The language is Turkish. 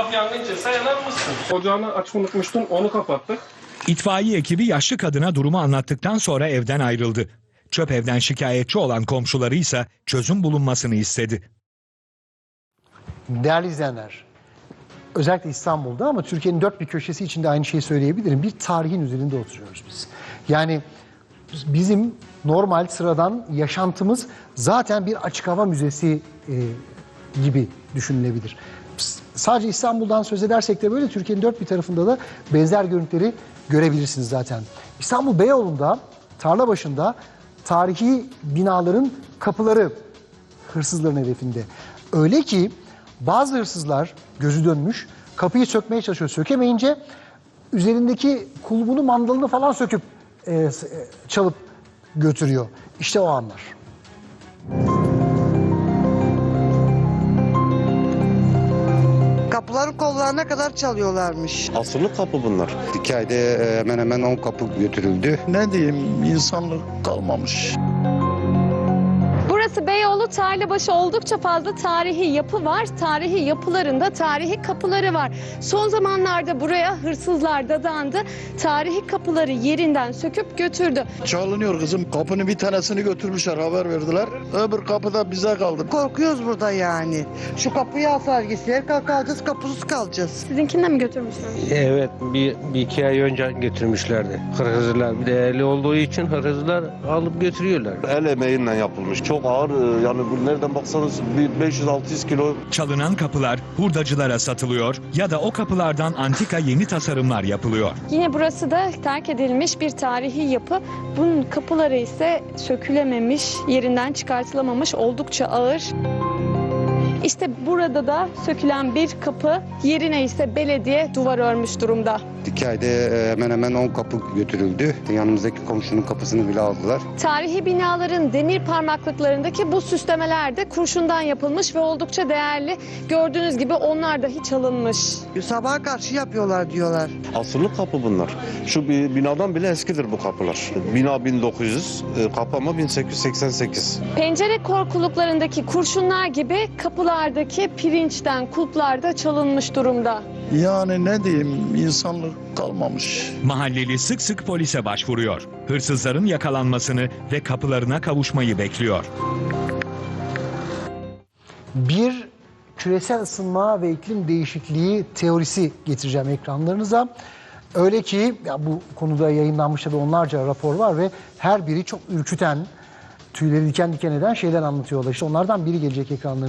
Ufak yangın çıksa yanar mısın? Ocağını açık unutmuştun onu kapattık. İtfaiye ekibi yaşlı kadına durumu anlattıktan sonra evden ayrıldı. Çöp evden şikayetçi olan komşuları ise çözüm bulunmasını istedi. Değerli izleyenler, özellikle İstanbul'da ama Türkiye'nin dört bir köşesi içinde aynı şeyi söyleyebilirim. Bir tarihin üzerinde oturuyoruz biz. Yani bizim normal sıradan yaşantımız zaten bir açık hava müzesi e, gibi düşünülebilir. Sadece İstanbul'dan söz edersek de böyle Türkiye'nin dört bir tarafında da benzer görüntüleri görebilirsiniz zaten. İstanbul Beyoğlu'nda, tarla başında tarihi binaların kapıları hırsızların hedefinde. Öyle ki bazı hırsızlar gözü dönmüş kapıyı sökmeye çalışıyor. Sökemeyince üzerindeki kulbunu mandalını falan söküp e, e, çalıp götürüyor. İşte o anlar. Kollarına kadar çalıyorlarmış. Asırlık kapı bunlar. İki ayda e, hemen hemen 10 kapı götürüldü. ne diyeyim insanlık kalmamış. Tarlabaşı oldukça fazla tarihi yapı var. Tarihi yapılarında tarihi kapıları var. Son zamanlarda buraya hırsızlar dadandı. Tarihi kapıları yerinden söküp götürdü. Çalınıyor kızım. Kapının bir tanesini götürmüşler haber verdiler. Öbür kapıda bize kaldı. Korkuyoruz burada yani. Şu kapıyı alsalar gitseler kalacağız kapısız kalacağız. Sizinkini mi götürmüşler? Evet bir, bir iki ay önce getirmişlerdi. Hırsızlar bir de eli olduğu için hırsızlar alıp götürüyorlar. El emeğiyle yapılmış. Çok ağır e, yani bu nereden baksanız bir 500-600 kilo Çalınan kapılar hurdacılara satılıyor ya da o kapılardan antika yeni tasarımlar yapılıyor. Yine burası da terk edilmiş bir tarihi yapı. Bunun kapıları ise sökülememiş, yerinden çıkartılamamış, oldukça ağır. İşte burada da sökülen bir kapı, yerine ise belediye duvar örmüş durumda. iki ayda e, hemen hemen 10 kapı götürüldü. Yanımızdaki komşunun kapısını bile aldılar. Tarihi binaların demir parmaklıklarındaki bu süslemeler de kurşundan yapılmış ve oldukça değerli. Gördüğünüz gibi onlar da hiç alınmış. Sabaha karşı yapıyorlar diyorlar. Asırlık kapı bunlar. Şu bir binadan bile eskidir bu kapılar. Bina 1900, e, kapı ama 1888. Pencere korkuluklarındaki kurşunlar gibi kapılardaki pirinçten kulplar da çalınmış durumda. Yani ne diyeyim insanlık kalmamış. Mahalleli sık sık polise başvuruyor. Hırsızların yakalanmasını ve kapılarına kavuşmayı bekliyor. bir küresel ısınma ve iklim değişikliği teorisi getireceğim ekranlarınıza. Öyle ki ya bu konuda yayınlanmış da onlarca rapor var ve her biri çok ürküten, tüyleri diken diken eden şeyler anlatıyorlar. İşte onlardan biri gelecek ekranlarınıza.